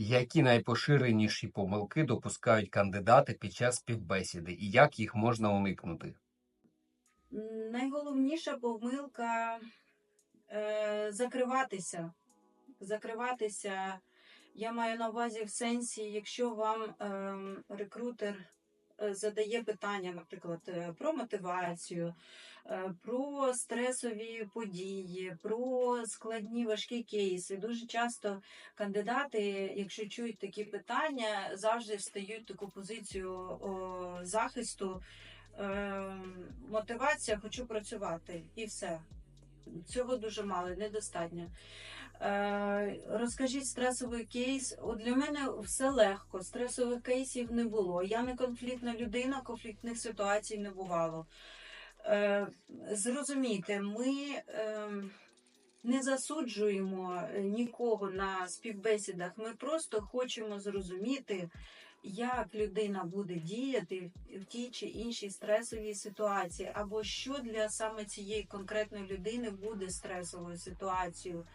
Які найпоширеніші помилки допускають кандидати під час співбесіди і як їх можна уникнути? Найголовніша помилка е, закриватися. Закриватися. Я маю на увазі в сенсі, якщо вам е, рекрутер задає питання, наприклад, е, про мотивацію, е, про стресові події, про складні важкі кейси. Дуже часто кандидати, якщо чують такі питання, завжди встають таку позицію захисту. Мотивація, хочу працювати, і все. Цього дуже мало, недостатньо. Е, розкажіть стресовий кейс. От для мене все легко. Стресових кейсів не було. Я не конфліктна людина, конфліктних ситуацій не бувало. Е, зрозумійте, ми е, не засуджуємо е, нікого на співбесідах. Ми просто хочемо зрозуміти, як людина буде діяти в тій чи іншій стресовій ситуації, або що для саме цієї конкретної людини буде стресовою ситуацією.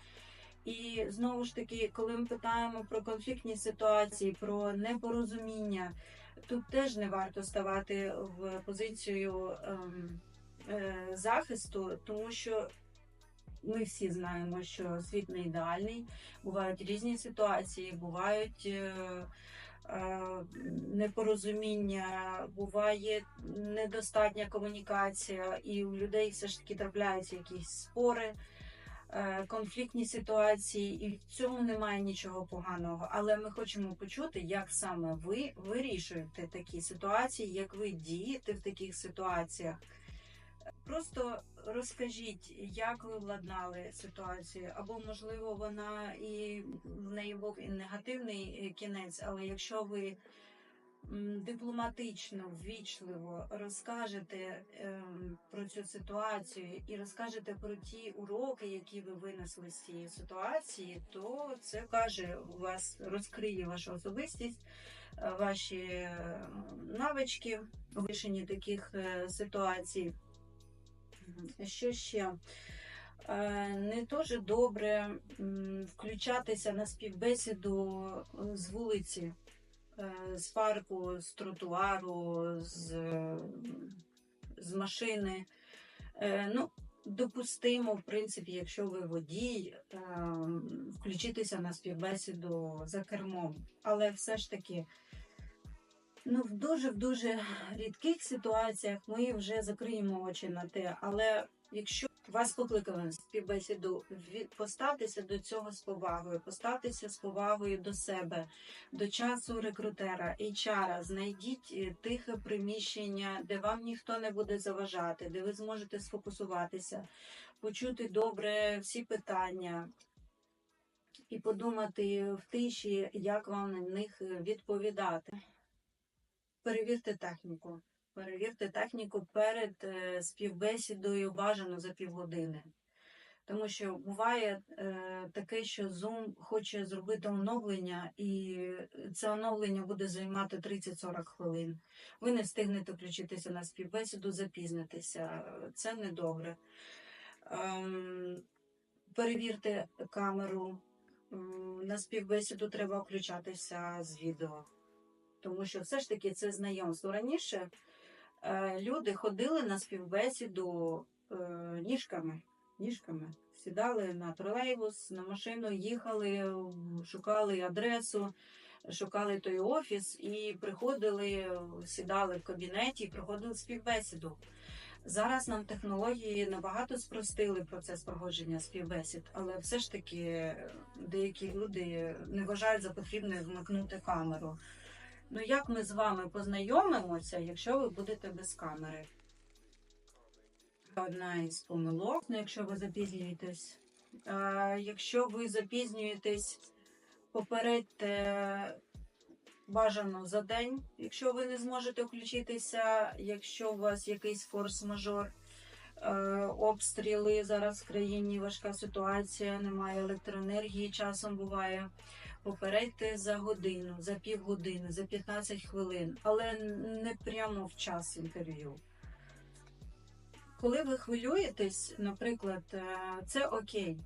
І знову ж таки, коли ми питаємо про конфліктні ситуації, про непорозуміння, тут теж не варто ставати в позицію ем, е, захисту, тому що ми всі знаємо, що світ не ідеальний, бувають різні ситуації, бувають. Е, е, Непорозуміння, буває недостатня комунікація, і у людей все ж таки трапляються якісь спори, конфліктні ситуації, і в цьому немає нічого поганого. Але ми хочемо почути, як саме ви вирішуєте такі ситуації, як ви дієте в таких ситуаціях. Просто розкажіть, як ви владнали ситуацію, або можливо вона і в неї був і негативний е, кінець, але якщо ви дипломатично, ввічливо розкажете ем, про цю ситуацію і розкажете про ті уроки, які ви винесли з цієї ситуації, то це каже у вас розкриє вашу особистість, е, ваші навички у вирішенні таких е, ситуацій. Що ще? Е, Не дуже добре включатися на співбесіду з вулиці, з парку, з тротуару, з, е, з машини. Е, Ну, допустимо, в принципі, якщо ви водій, е, включитися на співбесіду за кермом. Але все ж таки, Ну, в дуже в дуже рідких ситуаціях ми вже закриємо очі на те. Але якщо вас покликали на співбесіду, поставтеся до цього з повагою, поставтеся з повагою до себе, до часу рекрутера, HR, знайдіть е, тихе приміщення, де вам ніхто не буде заважати, де ви зможете сфокусуватися, почути добре всі питання. І подумати в тиші, як вам на них е, відповідати. Перевірте техніку. Перевірте техніку перед е, співбесідою бажано за півгодини. Тому що буває е, таке, що Zoom хоче зробити оновлення, і це оновлення буде займати 30-40 хвилин. Ви не встигнете включитися на співбесіду, запізнитеся. Це недобре. Ем, перевірте камеру. М, На співбесіду треба включатися з відео тому що все ж таки це знайомство. Раніше е, люди ходили на співбесіду е, ніжками, ніжками. Сідали на тролейбус, на машину, їхали, шукали адресу, шукали той офіс і приходили, сідали в кабінеті і проходили співбесіду. Зараз нам технології набагато спростили процес проходження співбесід, але все ж таки деякі люди не вважають за потрібне вмикнути камеру. Ну, як ми з вами познайомимося, якщо ви будете без камери? Одна із помилок, ну, якщо ви запізнюєтесь. Якщо ви запізнюєтесь, попередьте бажано за день, якщо ви не зможете включитися, якщо у вас якийсь форс-мажор, е, обстріли зараз в країні важка ситуація, немає електроенергії, часом буває попередьте за годину, за півгодини, за 15 хвилин, але не прямо в час інтерв'ю. Коли ви хвилюєтесь, наприклад, е, це окей.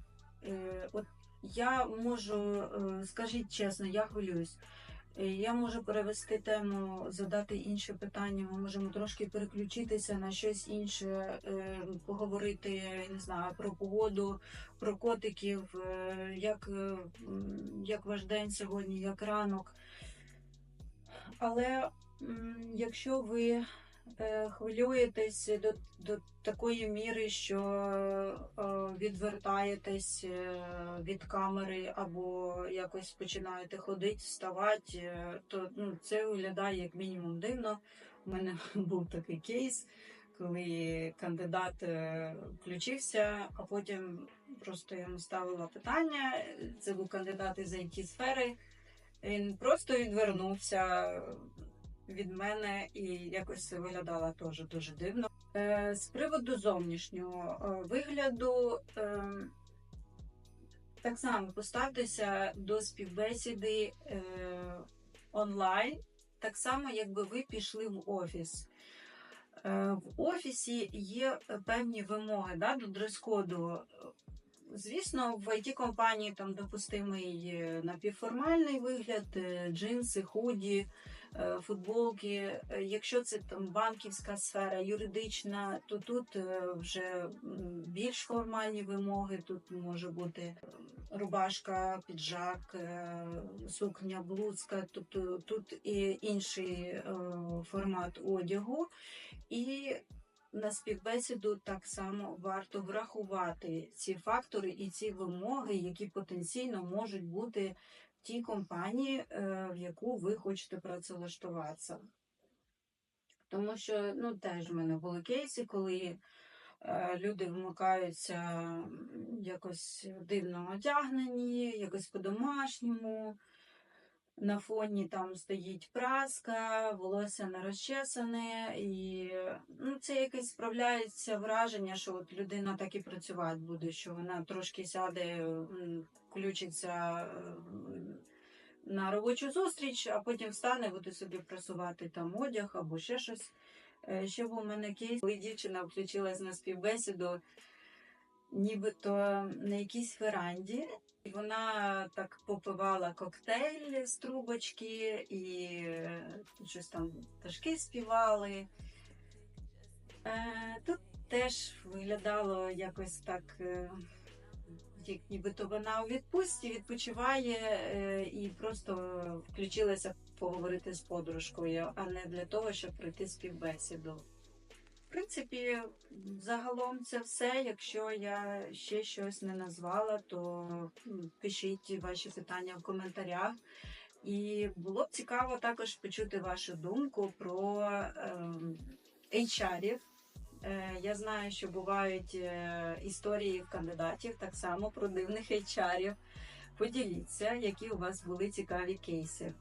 Е, От Я можу, е, скажіть чесно, я хвилююсь. Я можу перевести тему, задати інше питання. Ми можемо трошки переключитися на щось інше, е, поговорити, не знаю, про погоду, про котиків, е, як, е, як ваш день сьогодні, як ранок. Але якщо ви хвилюєтесь до, до такої міри, що е, відвертаєтесь е, від камери або якось починаєте ходити, вставати, е, то ну, це виглядає як мінімум дивно. У мене був такий кейс, коли кандидат е, включився, а потім просто йому ставила питання. Це був кандидат із it сфери. Він просто відвернувся від мене і якось це виглядало теж дуже дивно. Е, З приводу зовнішнього е, вигляду, е, так само поставтеся до співбесіди онлайн, так само, якби ви пішли в офіс. В офісі є певні вимоги да, до дрес-коду. Звісно, в it компанії там допустимий е, напівформальний вигляд, е, джинси, худі, е, футболки. Якщо це там банківська сфера, юридична, то тут вже більш формальні вимоги. Тут може бути рубашка, піджак, сукня, блузка. Тобто тут і інший формат одягу. І на співбесіду так само варто врахувати ці фактори і ці вимоги, які потенційно можуть бути в тій компанії, е, в яку ви хочете працевлаштуватися. Тому що ну, теж в мене були кейси, коли е, люди вмикаються якось дивно одягнені, якось по-домашньому. На фоні там стоїть праска, волосся не розчесане, і ну, це якесь справляється враження, що от людина так і працювати буде, що вона трошки сяде, включиться на робочу зустріч, а потім встане, буде собі прасувати там одяг або ще щось. Е, Ще був у мене кейс, коли дівчина включилась на співбесіду, нібито на якійсь веранді. Вона так попивала коктейль з трубочки і е, щось там пташки співали. Е, Тут теж виглядало якось так, е, як нібито вона у відпустці відпочиває і просто включилася поговорити з подружкою, а не для того, щоб пройти співбесіду. В принципі, загалом це все. Якщо я ще щось не назвала, то пишіть ваші питання в коментарях. І було б цікаво також почути вашу думку про ем, HR-ів. Е, Я знаю, що бувають е, історії кандидатів так само про дивних HR-ів. Поділіться, які у вас були цікаві кейси.